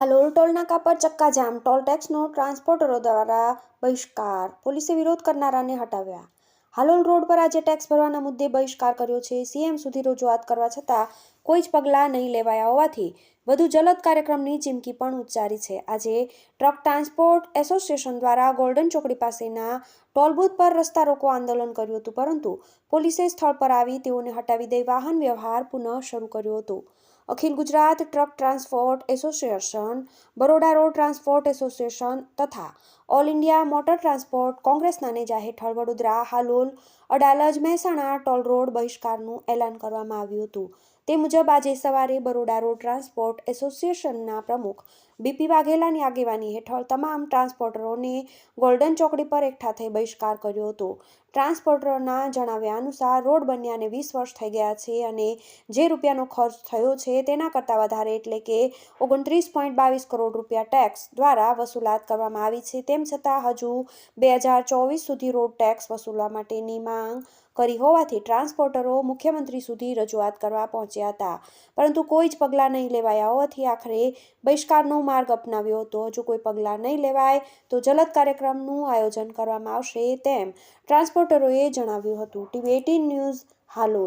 હાલોલ ટોલનાકા પર ચક્કાજામ ટોલ ટેક્સનો ટ્રાન્સપોર્ટરો દ્વારા બહિષ્કાર. પોલીસે વિરોધ કરનારાને હટાવ્યા. હાલોલ રોડ પર આજે ટેક્સ ભરવાના મુદ્દે બહિષ્કાર કર્યો છે. સીએમ સુધી રજૂઆત કરવા છતાં કોઈ જ પગલાં નહીં લેવાયા હોવાથી વધુ જલદ કાર્યક્રમની ચીમકી પણ ઉચ્ચારી છે. આજે ટ્રક ટ્રાન્સપોર્ટ એસોસિએશન દ્વારા ગોલ્ડન ચોકડી પાસેના ટોલબૂથ પર રસ્તા રોકો આંદોલન કર્યું હતું, પરંતુ પોલીસે સ્થળ પર આવી તેઓને હટાવી દઈ વાહન વ્યવહાર પુનઃ શરૂ કર્યો હતો. અખિલ Gujarat truck transport association, Baroda road transport association તથા ઓલ ઇન્ડિયા મોટર ટ્રાન્સપોર્ટ કોંગ્રેસના નેજા હેઠળ વડોદરા હાલોલ અડાલજ મહેસાણા ટોલ રોડ બહિષ્કારનું એલાન કરવામાં આવ્યું હતું. તે મુજબ આજે સવારે બરોડા રોડ ટ્રાન્સપોર્ટ એસોસિએશનના પ્રમુખ બીપી વાઘેલાની આગેવાની હેઠળ તમામ ટ્રાન્સપોર્ટરોને ગોલ્ડન ચોકડી પર એકઠા થઈ બહિષ્કાર કર્યો હતો. ટ્રાન્સપોર્ટરોના જણાવ્યા અનુસાર, રોડ બન્યાને વીસ વર્ષ થઈ ગયા છે અને જે રૂપિયાનો ખર્ચ થયો છે તેના કરતાં વધારે એટલે કે ઓગણત્રીસ પોઈન્ટ બાવીસ કરોડ રૂપિયા ટેક્સ દ્વારા વસૂલાત કરવામાં આવી છે. તેમ છતાં, હજુ બે હજાર ચોવીસ સુધી રોડ ટેક્સ વસૂલવા માટેની માંગ કરી હોવાથી ટ્રાન્સપોર્ટરો મુખ્યમંત્રી સુધી રજૂઆત કરવા પહોંચ્યા હતા. પરંતુ કોઈ જ પગલાં નહીં લેવાયા હોવાથી આખરે બહિષ્કારનો માર્ગ અપનાવ્યો હતો. હજુ કોઈ પગલાં નહીં લેવાય તો જલદ કાર્યક્રમનું આયોજન કરવામાં આવશે તેમ ટ્રાન્સપોર્ટરોએ જણાવ્યું હતું. TV eighteen news, Halol.